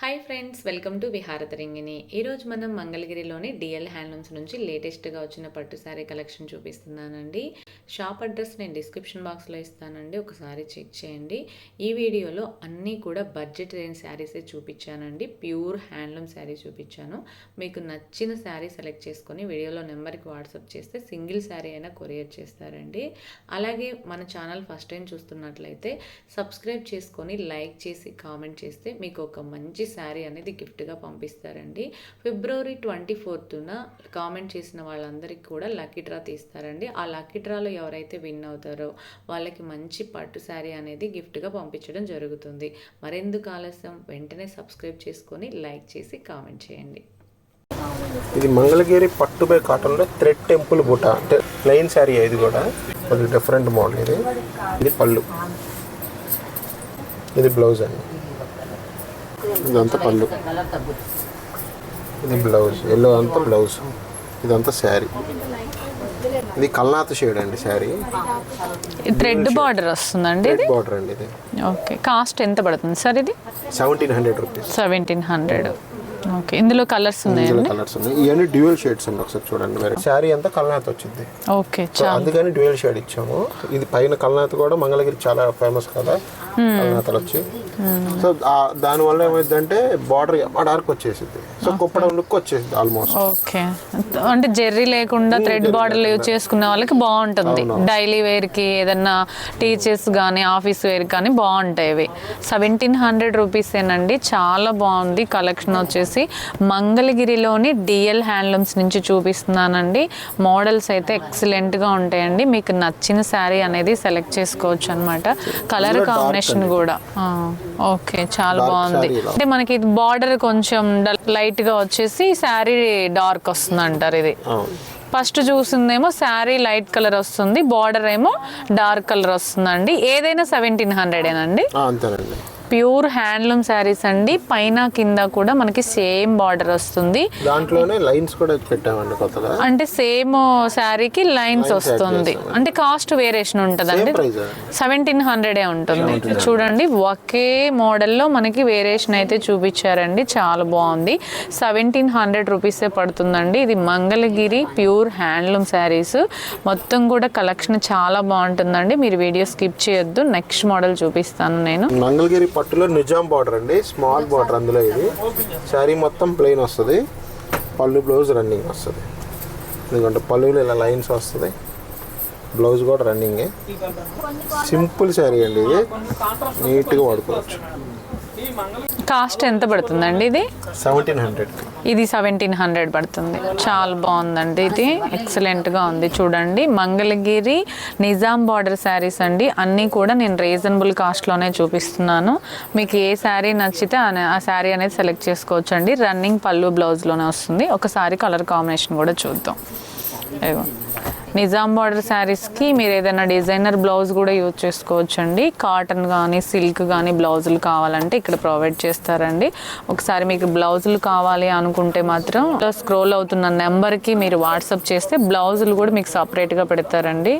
Hi friends welcome to విహారతరింగిని ఈరోజు మనం మంగళగిరిలోని డిఎల్ హ్యాండ్లూమ్స్ నుంచి లేటెస్ట్గా వచ్చిన పట్టు శారీ కలెక్షన్ చూపిస్తున్నానండి. షాప్ అడ్రస్ నేను డిస్క్రిప్షన్ బాక్స్లో ఇస్తానండి. ఒకసారి చెక్ చేయండి. ఈ వీడియోలో అన్నీ కూడా బడ్జెట్ రేంజ్ శారీసే చూపించానండి. ప్యూర్ హ్యాండ్లూమ్ శారీ చూపించాను. మీకు నచ్చిన శారీ సెలెక్ట్ చేసుకొని వీడియోలో నెంబర్కి వాట్సాప్ చేస్తే సింగిల్ శారీ అయినా కొరియర్ చేస్తారండి. అలాగే మన ఛానల్ ఫస్ట్ టైం చూస్తున్నట్లయితే సబ్స్క్రైబ్ చేసుకొని లైక్ చేసి కామెంట్ చేస్తే మీకు ఒక మంచి శారీ అనేది గిఫ్ట్గా పంపిస్తారండి. ఫిబ్రవరి ట్వంటీ ఫోర్త్న కామెంట్ చేసిన వాళ్ళందరికీ కూడా లక్కీ డ్రా తీస్తారండి. ఆ లక్కీ డ్రాలో ఎవరైతే విన్ అవుతారో వాళ్ళకి మంచి పట్టు శారీ అనేది గిఫ్ట్గా పంపించడం జరుగుతుంది. మరెందుకు ఆలస్యం? వెంటనే సబ్స్క్రైబ్ చేసుకొని లైక్ చేసి కామెంట్ చేయండి. ఇది మంగళగిరి పట్టు బై కాటన్లో థ్రెడ్ టెంపుల్ బుట్ట అంటే ప్లెయిన్ శారీ ఇది కూడా. కొద్దిగా డిఫరెంట్ మోడల్ ఇది. ఇది పళ్ళు. ఇది బ్లౌజ్ అండి. ఇదంతా పళ్ళు. ఇది బ్లౌజ్. ఎల్లో అంతా బ్లౌజ్. ఇదంతా శారీ. ఇది కల్నాథ్ షేడ్ అండి శారీ. థ్రెడ్ బార్డర్ వస్తుందండి రెడ్ బార్డర్ అండి ఇది. ఓకే. కాస్ట్ ఎంత పడుతుంది సార్ ఇది? Seventeen hundred rupees seventeen hundred okay. ఇందులో కలర్స్ ఇందులో ఉన్నాయండి? కలర్స్ ఉన్నాయి. ఇవన్నీ డ్యూయల్ షేడ్స్ అండి ఒకసారి చూడండి మరి. శారీ అంతా కల్నాథ్ వచ్చింది. ఓకే అందుకని డ్యూయల్ షేడ్ ఇచ్చాము. ఇది పైన కల్నాథ్ కూడా మంగళగిరి చాలా ఫేమస్ కదా. కల్నాథలు వచ్చి. సో ఆ- దానివల్ల ఏమైందంటే బార్డర్ డార్క్ వచ్చేసింది. సో కుప్పడం లుక్ వచ్చేసింది ఆల్మోస్ట్ ఓకే అంటే జెర్రీ లేకుండా థ్రెడ్ బార్డర్ యూజ్ చేసుకునే వాళ్ళకి బాగుంటుంది. డైలీ వేర్కి ఏదన్నా టీచర్స్ కానీ ఆఫీస్ వేర్ కానీ బాగుంటాయి ఇవి. సెవెంటీన్ హండ్రెడ్ రూపీసేనండి చాలా బాగుంది. కలెక్షన్ వచ్చేసి మంగళగిరిలోని డిఎల్ హ్యాండ్లూమ్స్ నుంచి చూపిస్తున్నానండి. మోడల్స్ అయితే ఎక్సలెంట్గా ఉంటాయండి. మీకు నచ్చిన శారీ అనేది సెలెక్ట్ చేసుకోవచ్చు అనమాట కలర్ కాంబినేషన్ కూడా. ఓకే చాలా బాగుంది. అంటే మనకి బార్డర్ కొంచెం లైట్గా వచ్చేసి శారీ డార్క్ వస్తుంది అంటారు ఇది ఫస్ట్ చూసిందేమో శారీ లైట్ కలర్ వస్తుంది బార్డర్ ఏమో డార్క్ కలర్ వస్తుందండి. ఏదైనా సెవెంటీన్ హండ్రెడేనండి ఆ, అంతేనండి. ప్యూర్ హ్యాండ్లూమ్ శారీస్ అండి. పైన కింద కూడా మనకి సేమ్ బార్డర్ వస్తుంది. దాంట్లోనే లైన్స్ కూడా పెట్టామండి కొత్తగా. అంటే సేమ్ శారీకి లైన్స్ వస్తుంది. అంటే కాస్ట్ వేరియేషన్ ఉంటుందండి. సెవెంటీన్ హండ్రెడే ఉంటుంది. చూడండి ఒకే మోడల్లో మనకి వేరియేషన్ అయితే చూపించారండి. చాలా బాగుంది. సెవెంటీన్ హండ్రెడ్ రూపీసే పడుతుందండి. ఇది మంగళగిరి ప్యూర్ హ్యాండ్లూమ్ శారీస్. మొత్తం కూడా కలెక్షన్ చాలా బాగుంటుందండి. మీరు వీడియో స్కిప్ చేయొద్దు. నెక్స్ట్ మోడల్ చూపిస్తాను నేను. మంగళగిరి పట్టులో నిజాం బార్డర్ అండి. స్మాల్ బార్డర్ అందులో ఇది. శారీ మొత్తం ప్లెయిన్ వస్తుంది. పళ్ళు బ్లౌజ్ రన్నింగ్ వస్తుంది. ఎందుకంటే పళ్ళులో ఇలా లైన్స్ వస్తుంది. బ్లౌజ్ కూడా రన్నింగే. సింపుల్ శారీ అండి ఇది. నీట్గా వాడుకోవచ్చు. కాస్ట్ ఎంత పడుతుందండి ఇది? సెవెంటీన్ హండ్రెడ్ ఇది సెవెంటీన్ హండ్రెడ్ పడుతుంది. చాలా బాగుందండి ఇది. ఎక్సలెంట్గా ఉంది. చూడండి మంగళగిరి నిజాం బార్డర్ శారీస్ అండి. అన్నీ కూడా నేను రీజనబుల్ కాస్ట్లోనే చూపిస్తున్నాను. మీకు ఏ శారీ నచ్చితే ఆ- శారీ అనేది సెలెక్ట్ చేసుకోవచ్చు అండి రన్నింగ్ పళ్ళు బ్లౌజ్లోనే వస్తుంది. ఒకసారి కలర్ కాంబినేషన్ కూడా చూద్దాం. నిజాం బార్డర్ శారీస్కి మీరు ఏదైనా డిజైనర్ బ్లౌజ్ కూడా యూజ్ చేసుకోవచ్చండి. కాటన్ కానీ సిల్క్ కానీ బ్లౌజులు కావాలంటే ఇక్కడ ప్రొవైడ్ చేస్తారండి. ఒకసారి మీకు బ్లౌజులు కావాలి అనుకుంటే మాత్రం స్క్రోల్ అవుతున్న నెంబర్కి మీరు వాట్సాప్ చేస్తే బ్లౌజులు కూడా మీకు సపరేట్గా పెడతారండి.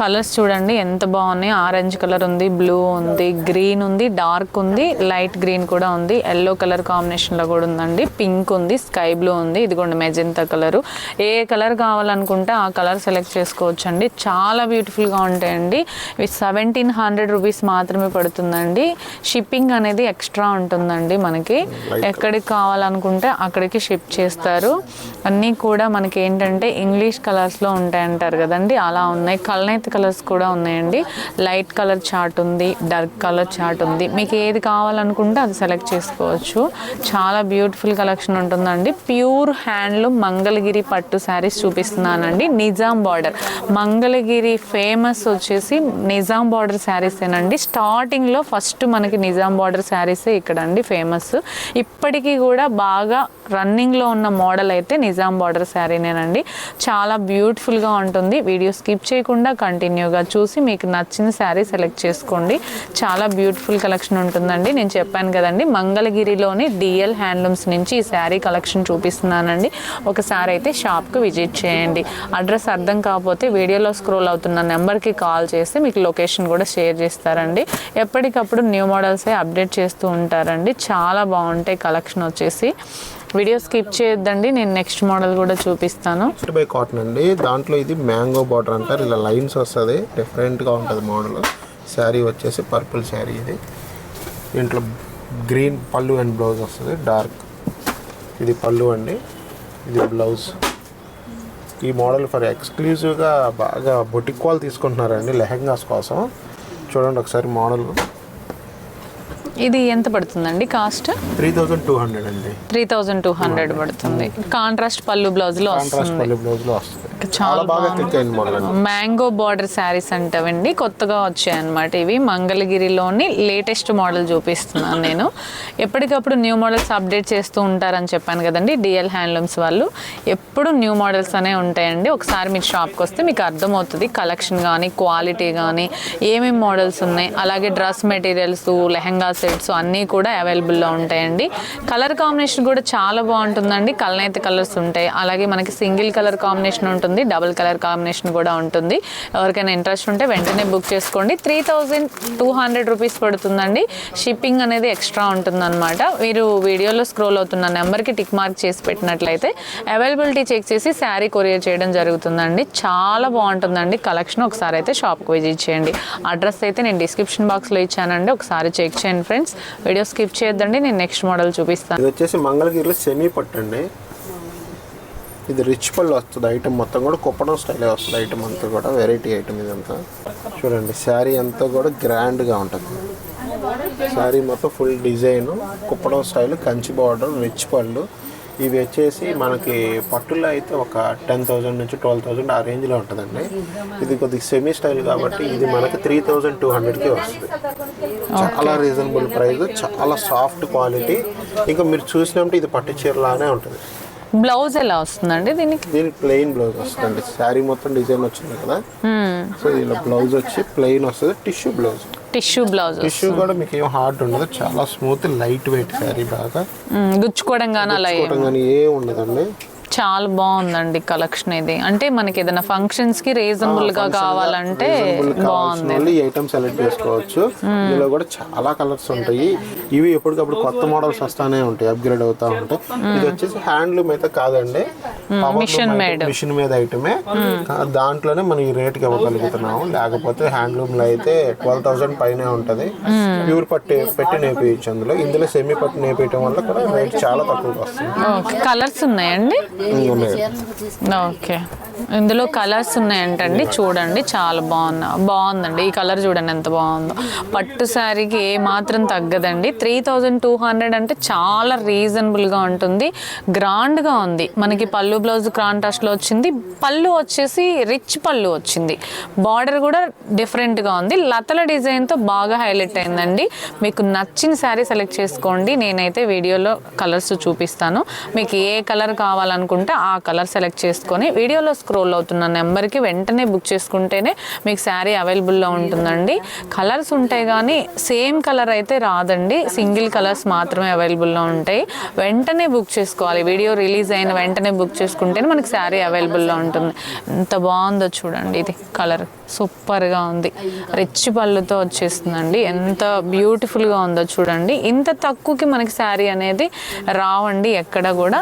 కలర్స్ చూడండి ఎంత బాగున్నాయి. ఆరెంజ్ కలర్ ఉంది బ్లూ ఉంది గ్రీన్ ఉంది డార్క్ ఉంది లైట్ గ్రీన్ కూడా ఉంది. ఎల్లో కలర్ కాంబినేషన్లో కూడా ఉందండి. పింక్ ఉంది స్కై బ్లూ ఉంది. ఇదిగోండి మెజెంతా కలరు. ఏ కలర్ కావాలనుకుంటే ఆ కలర్ సెలెక్ట్ చేసుకోవచ్చు అండి చాలా బ్యూటిఫుల్గా ఉంటాయండి. ఇవి సెవెంటీన్ హండ్రెడ్ రూపీస్ మాత్రమే పడుతుందండి. షిప్పింగ్ అనేది ఎక్స్ట్రా ఉంటుందండి మనకి. ఎక్కడికి కావాలనుకుంటే అక్కడికి షిప్ చేస్తారు. అన్నీ కూడా మనకి ఏంటంటే ఇంగ్లీష్ కలర్స్లో ఉంటాయంటారు కదండి. అలా ఉన్నాయి. కల్నైత్ కలర్స్ కూడా ఉన్నాయండి. లైట్ కలర్ చార్ట్ ఉంది డార్క్ కలర్ చార్ట్ ఉంది. మీకు ఏది కావాలనుకుంటే అది సెలెక్ట్ చేసుకోవచ్చు. చాలా బ్యూటిఫుల్ కలెక్షన్ ఉంటుందండి. ప్యూర్ హ్యాండ్లూమ్ మంగళగిరి పట్టు శారీస్ చూపిస్తున్నానండి. నిజాం బార్డర్ మంగళగిరి ఫేమస్ వచ్చేసి నిజాం బార్డర్ శారీసేనండి స్టార్టింగ్లో ఫస్ట్ మనకి నిజాం బార్డర్ శారీసే ఇక్కడ అండి ఫేమస్ ఇప్పటికీ కూడా బాగా రన్నింగ్లో ఉన్న మోడల్ అయితే నిజాం బార్డర్ శారీనేనండి. చాలా బ్యూటిఫుల్గా ఉంటుంది. వీడియో స్కిప్ చేయకుండా కంటిన్యూగా చూసి మీకు నచ్చిన శారీ సెలెక్ట్ చేసుకోండి. చాలా బ్యూటిఫుల్ కలెక్షన్ ఉంటుందండి. నేను చెప్పాను కదండి మంగళగిరిలోని డిఎల్ హ్యాండ్లూమ్స్ నుంచి ఈ శారీ కలెక్షన్ చూపిస్తున్నానండి. ఒకసారి అయితే షాప్కి విజిట్ చేయండి. అడ్రస్ అర్థం కాకపోతే వీడియోలో స్క్రోల్ అవుతున్న నెంబర్కి కాల్ చేస్తే మీకు లొకేషన్ కూడా షేర్ చేస్తారండి. ఎప్పటికప్పుడు న్యూ మోడల్సే అప్డేట్ చేస్తూ ఉంటారండి. చాలా బాగుంటాయి కలెక్షన్ వచ్చేసి. వీడియో స్కిప్ చేయొద్దండి నేను నెక్స్ట్ మోడల్ కూడా చూపిస్తాను. బై కాటన్ అండి. దాంట్లో ఇది మ్యాంగో బార్డర్ అంటారు. ఇలా లైన్స్ వస్తుంది. డిఫరెంట్గా ఉంటుంది మోడల్ శారీ వచ్చేసి పర్పుల్ శారీ ఇది. దీంట్లో గ్రీన్ పళ్ళు అండ్ బ్లౌజ్ వస్తుంది. డార్క్ ఇది పళ్ళు అండి. ఇది బ్లౌజ్ ఈ మోడల్ ఫర్ ఎక్స్క్లూజివ్గా బాగా బొటిక్ వాళ్ళు తీసుకుంటున్నారండి. లెహంగాస్ కోసం. చూడండి ఒకసారి మోడల్ ఇది ఎంత పడుతుందండి cost? Three thousand two hundred అండి. త్రీ థౌజండ్ టూ హండ్రెడ్ పడుతుంది. కాంట్రాస్ట్ పళ్ళు బ్లౌజ్లో కాంట్రాస్ట్ వస్తుంది. పళ్ళు బ్లౌజ్లో వస్తుంది. చాలా బాగా మ్యాంగో బార్డర్ శారీస్ అంటవండి కొత్తగా వచ్చాయన్నమాట ఇవి. మంగళగిరిలోని లేటెస్ట్ మోడల్ చూపిస్తున్నాను నేను. ఎప్పటికప్పుడు న్యూ మోడల్స్ అప్డేట్ చేస్తూ ఉంటారని చెప్పాను కదండి డిఎల్ హ్యాండ్లూమ్స్ వాళ్ళు. ఎప్పుడు న్యూ మోడల్స్ అనే ఉంటాయండి. ఒకసారి మీరు షాప్కి వస్తే మీకు అర్థమవుతుంది కలెక్షన్ కానీ క్వాలిటీ కానీ ఏమేమి మోడల్స్ ఉన్నాయి. అలాగే డ్రెస్ మెటీరియల్స్ లెహంగా సెట్స్ అన్నీ కూడా అవైలబుల్లో ఉంటాయండి. కలర్ కాంబినేషన్ కూడా చాలా బాగుంటుందండి. కలనైతే కలర్స్ ఉంటాయి. అలాగే మనకి సింగిల్ కలర్ కాంబినేషన్ ఉంటుంది. డబుల్ కలర్ కాంబినేషన్ కూడా ఉంటుంది. ఎవరికైనా ఇంట్రెస్ట్ ఉంటే వెంటనే బుక్ చేసుకోండి. Three thousand two hundred rupees పడుతుందండి. షిప్పింగ్ అనేది ఎక్స్ట్రా ఉంటుందన్నమాట. మీరు వీడియోలో స్క్రోల్ అవుతున్న నెంబర్కి టిక్ మార్క్ చేసి పెట్టినట్లయితే అవైలబిలిటీ చెక్ చేసి శారీ కొరియర్ చేయడం జరుగుతుందండి. చాలా బాగుంటుందండి. కలెక్షన్ ఒకసారి అయితే షాప్కి విజిట్ చేయండి. అడ్రస్ అయితే నేను డిస్క్రిప్షన్ బాక్స్లో ఇచ్చానండి. ఒకసారి చెక్ చేయండి ఫ్రెండ్స్ వీడియో స్కిప్ చేయొద్దండి. నేను నెక్స్ట్ మోడల్ చూపిస్తాను. ఇది వచ్చేసి మంగళగిరిలో సెమీ పట్టండి. ఇది రిచ్ పళ్ళు వస్తుంది. ఐటమ్ మొత్తం కూడా కుప్పడం స్టైలే వస్తుంది. ఐటమ్ అంతా కూడా వెరైటీ ఐటమ్ ఇదంతా. చూడండి శారీ అంతా కూడా గ్రాండ్గా ఉంటుంది. శారీ మొత్తం full design Kuppadam style Kanchi border rich పళ్ళు. ఇవి వచ్చేసి మనకి పట్టులో అయితే ఒక టెన్ థౌజండ్ నుంచి ట్వెల్వ్ థౌజండ్ ఆ రేంజ్లో ఉంటుందండి. ఇది కొద్దిగా సెమీ స్టైల్ కాబట్టి ఇది మనకి త్రీ థౌజండ్ టూ హండ్రెడ్కి వస్తుంది. చాలా రీజనబుల్ ప్రైస్ చాలా సాఫ్ట్ క్వాలిటీ ఇంకా మీరు చూసినప్పుడు ఇది పట్టు చీరలానే ఉంటుంది. బ్లౌజ్ ఎలా వస్తుందండి దీనికి? దీనికి ప్లెయిన్ బ్లౌజ్ వస్తుంది శారీ మొత్తం డిజైన్ వచ్చింది కదా. సో దీనిలో బ్లౌజ్ వచ్చి ప్లెయిన్ వస్తుంది. Tissue blouse tissue blouse tissue కూడా మీకు ఏం హార్డ్ ఉండదు. చాలా స్మూత్ లైట్ వెయిట్ శారీ బాగా. గుచ్చుకోవడం కానీ అలా ఏ ఉండదండి. చాలా బాగుందండి కలెక్షన్ ఇది. అంటే మనకి ఏదైనా ఫంక్షన్స్కి రీజనబుల్గా కావాలంటే బాగుంది. ఐటమ్ సెలెక్ట్ చేసుకోవచ్చు. ఇందులో కూడా చాలా కలర్స్ ఉంటాయి. ఇవి ఎప్పటికప్పుడు కొత్త మోడల్స్ వస్తానే ఉంటాయి. అప్గ్రేడ్ అవుతా ఉంటాయి ఇది వచ్చేసి హ్యాండ్లూమ్ అయితే కాదండి. Machine made. మిషన్ మీద ఐటమే దాంట్లోనే మనం ఈ రేట్కి ఇవ్వగలుగుతున్నాము. లేకపోతే హ్యాండ్లూమ్లో అయితే ట్వెల్వ్ థౌసండ్ పైనే ఉంటది. ప్యూర్ పట్టు పెట్టి నేపేయచ్చు అందులో. ఇందులో సెమీ పట్టు నేపేయటం వల్ల కూడా రేట్ చాలా తక్కువగా వస్తుంది. కలర్స్ ఉన్నాయండి. ఓకే ఇందులో కలర్స్ ఉన్నాయంటండి. చూడండి చాలా బాగున్నా బాగుందండి. ఈ కలర్ చూడండి ఎంత బాగుందో. పట్టు శారీకి ఏ మాత్రం తగ్గదండి. త్రీ థౌజండ్ టూ హండ్రెడ్ అంటే చాలా రీజనబుల్గా ఉంటుంది. గ్రాండ్గా ఉంది. మనకి పళ్ళు బ్లౌజ్ కాంట్రాస్ట్లో వచ్చింది. పళ్ళు వచ్చేసి రిచ్ పళ్ళు వచ్చింది. బార్డర్ కూడా డిఫరెంట్గా ఉంది. లతల డిజైన్తో బాగా హైలైట్ అయిందండి. మీకు నచ్చిన శారీ సెలెక్ట్ చేసుకోండి. నేనైతే వీడియోలో కలర్స్ చూపిస్తాను. మీకు ఏ కలర్ కావాలనుకుంటే ఆ కలర్ సెలెక్ట్ చేసుకొని వీడియోలో స్క్రోల్ అవుతున్న నెంబర్కి వెంటనే బుక్ చేసుకుంటేనే మీకు శారీ అవైలబుల్లో ఉంటుందండి. కలర్స్ ఉంటాయి కానీ సేమ్ కలర్ అయితే రాదండి. సింగిల్ కలర్స్ మాత్రమే అవైలబుల్లో ఉంటాయి. వెంటనే బుక్ చేసుకోవాలి. వీడియో రిలీజ్ అయిన వెంటనే బుక్ చేసుకుంటేనే మనకి శారీ అవైలబుల్లో ఉంటుంది. ఎంత బాగుందో చూడండి ఇది కలర్. సూపర్గా ఉంది. రిచ్ పళ్ళుతో వచ్చేస్తుందండి. ఎంత బ్యూటిఫుల్గా ఉందో చూడండి. ఇంత తక్కువకి మనకి శారీ అనేది రావండి ఎక్కడ కూడా.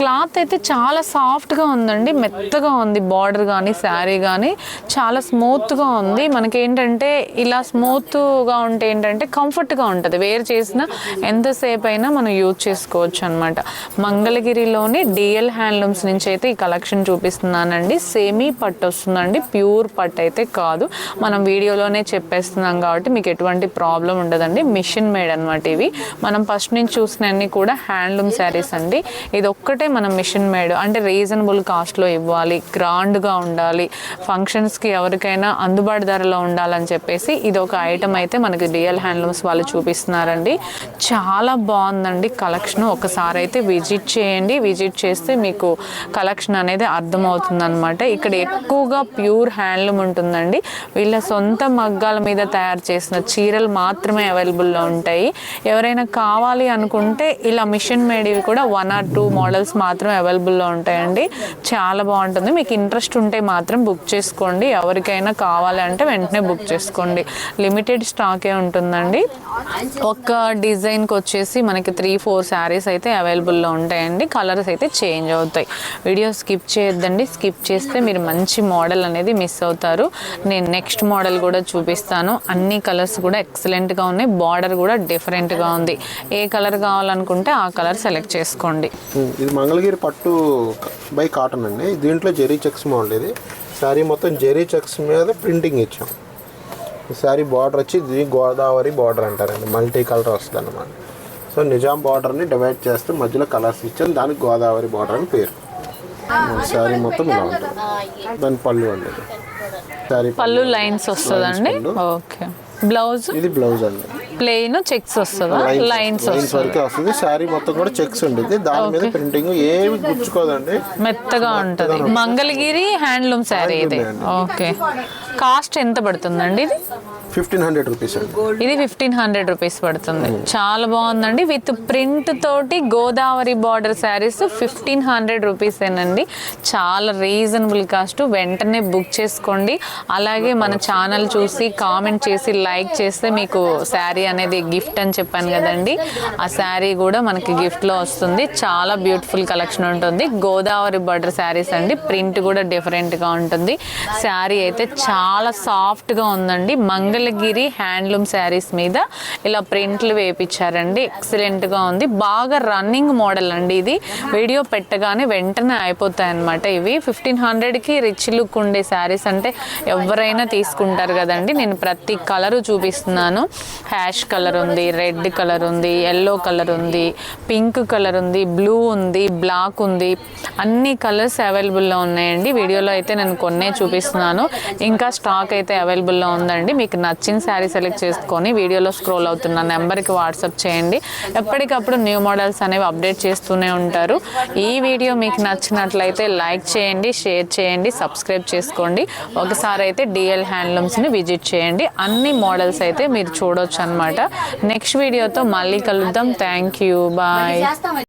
క్లాత్ అయితే చాలా సాఫ్ట్గా ఉందండి. మెత్తగా ఉంది బార్డర్ కానీ శారీ కానీ చాలా స్మూత్గా ఉంది. మనకి ఏంటంటే ఇలా స్మూత్గా ఉంటే ఏంటంటే కంఫర్ట్గా ఉంటుంది. వేర్ చేసిన ఎంతసేపు అయినా మనం యూజ్ చేసుకోవచ్చు అనమాట మంగళగిరిలోని డిఎల్ హ్యాండ్లూమ్స్ నుంచి అయితే ఈ కలెక్షన్ చూపిస్తున్నానండి. సేమీ పట్టు వస్తుందండి. ప్యూర్ పట్టు అయితే కాదు. మనం వీడియోలోనే చెప్పేస్తున్నాం కాబట్టి మీకు ఎటువంటి ప్రాబ్లం ఉండదండి. మిషన్ మేడ్ అనమాట ఇవి. మనం ఫస్ట్ నుంచి చూసినవన్నీ కూడా హ్యాండ్లూమ్ శారీస్ అండి. ఇది ఒక్కటే మనం మిషన్ మేడ్. అంటే రీజనబుల్ కాస్ట్లో ఇవ్వాలి. గ్రాండ్గా ఉండాలి. ఫంక్షన్స్కి ఎవరికైనా అందుబాటు ధరలో ఉండాలని చెప్పేసి ఇది ఒక ఐటమ్ అయితే మనకి రియల్ హ్యాండ్లూమ్స్ వాళ్ళు చూపిస్తున్నారండి. చాలా బాగుందండి కలెక్షన్. ఒకసారి అయితే విజిట్ చేయండి. విజిట్ చేస్తే మీకు కలెక్షన్ అనేది అర్థమవుతుంది అనమాట ఇక్కడ ఎక్కువగా ప్యూర్ హ్యాండ్లూమ్ ఉంటుంది ఉంటుందండి. వీళ్ళ సొంత మగ్గాల మీద తయారు చేసిన చీరలు మాత్రమే అవైలబుల్లో ఉంటాయి. ఎవరైనా కావాలి అనుకుంటే ఇలా మిషన్ మేడివి కూడా వన్ ఆర్ టూ మోడల్స్ మాత్రమే అవైలబుల్లో ఉంటాయండి. చాలా బాగుంటుంది. మీకు ఇంట్రెస్ట్ ఉంటే మాత్రం బుక్ చేసుకోండి. ఎవరికైనా కావాలి అంటే వెంటనే బుక్ చేసుకోండి. లిమిటెడ్ స్టాకే ఉంటుందండి. ఒక్క డిజైన్కి వచ్చేసి మనకి త్రీ ఫోర్ శారీస్ అయితే అవైలబుల్లో ఉంటాయండి. కలర్స్ అయితే చేంజ్ అవుతాయి. వీడియో స్కిప్ చేయొద్దండి. స్కిప్ చేస్తే మీరు మంచి మోడల్ అనేది మిస్ అవుతారు. నేను నెక్స్ట్ మోడల్ కూడా చూపిస్తాను. అన్ని కలర్స్ కూడా ఎక్సలెంట్గా ఉన్నాయి. బార్డర్ కూడా డిఫరెంట్గా ఉంది. ఏ కలర్ కావాలనుకుంటే ఆ కలర్ సెలెక్ట్ చేసుకోండి. ఇది మంగళగిరి పట్టు బై కాటన్ అండి. దీంట్లో జెరీ చెక్స్ మోడల్ ఇది. శారీ మొత్తం జెరీ చెక్స్ మీద ప్రింటింగ్ ఇచ్చాం. ఈ శారీ బార్డర్ వచ్చి ఇది గోదావరి బార్డర్ అంటారండి. మల్టీ కలర్ వస్తుంది అనమాట సో నిజాం బార్డర్ని డివైడ్ చేస్తే మధ్యలో కలర్స్ ఇచ్చాం. దానికి గోదావరి బార్డర్ అని పేరు. శారీ మొత్తం ఇలా ఉంటుంది దాని పళ్ళు అండి పళ్ళు. లైన్స్ వస్తుందండి. ఓకే. బ్లౌజ్? ఇది బ్లౌజ్ అండి. ప్లెయిన్ చెక్స్ వస్తుందా? లైన్స్ వరకే వస్తుంది. శారీ మొత్తం కూడా చెక్స్ ఉండేది దాని మీద ప్రింటింగ్ ఏమి గుచ్చుకోదండి. మెత్తగా ఉంటుంది. మంగళగిరి హ్యాండ్లూమ్ శారీ ఇది. ఓకే. కాస్ట్ ఎంత పడుతుందండి ఇది? ఫిఫ్టీన్ హండ్రెడ్ రూపీస్ ఇది ఫిఫ్టీన్ హండ్రెడ్ రూపీస్ పడుతుంది. చాలా బాగుందండి. విత్ ప్రింట్ తోటి Godavari border saris fifteen hundred rupees ఏనండి. చాలా రీజనబుల్ కాస్ట్. వెంటనే బుక్ చేసుకోండి. అలాగే మన ఛానల్ చూసి కామెంట్ చేసి లైక్ చేస్తే మీకు శారీ అనేది గిఫ్ట్ అని చెప్పాను కదండి. ఆ శారీ కూడా మనకి గిఫ్ట్లో వస్తుంది. చాలా బ్యూటిఫుల్ కలెక్షన్ ఉంటుంది. గోదావరి బార్డర్ శారీస్ అండి. ప్రింట్ కూడా డిఫరెంట్గా ఉంటుంది. శారీ అయితే చాలా సాఫ్ట్గా ఉందండి. నీలగిరి హ్యాండ్లూమ్ శారీస్ మీద ఇలా ప్రింట్లు వేయించారండి ఎక్సలెంట్గా ఉంది. బాగా రన్నింగ్ మోడల్ అండి ఇది. వీడియో పెట్టగానే వెంటనే అయిపోతాయి అనమాట ఇవి. ఫిఫ్టీన్ హండ్రెడ్కి రిచ్ లుక్ ఉండే శారీస్ అంటే ఎవరైనా తీసుకుంటారు కదండి. నేను ప్రతి కలరు చూపిస్తున్నాను. హ్యాష్ కలర్ ఉంది రెడ్ కలర్ ఉంది ఎల్లో కలర్ ఉంది పింక్ కలర్ ఉంది బ్లూ ఉంది బ్లాక్ ఉంది. అన్ని కలర్స్ అవైలబుల్లో ఉన్నాయండి. వీడియోలో అయితే నేను కొన్నే చూపిస్తున్నాను. ఇంకా స్టాక్ అయితే అవైలబుల్లో ఉందండి. మీకు నచ్చిన శారీ సెలెక్ట్ చేసుకొని వీడియోలో స్క్రోల్ అవుతున్న నెంబర్కి వాట్సాప్ చేయండి. ఎప్పటికప్పుడు న్యూ మోడల్స్ అనేవి అప్డేట్ చేస్తూనే ఉంటారు. ఈ వీడియో మీకు నచ్చినట్లయితే లైక్ చేయండి షేర్ చేయండి సబ్స్క్రైబ్ చేసుకోండి. ఒకసారి అయితే డిఎల్ హ్యాండ్లూమ్స్ని విజిట్ చేయండి. అన్ని మోడల్స్ అయితే మీరు చూడొచ్చు అనమాట నెక్స్ట్ వీడియోతో మళ్ళీ కలుద్దాం. Thank you bye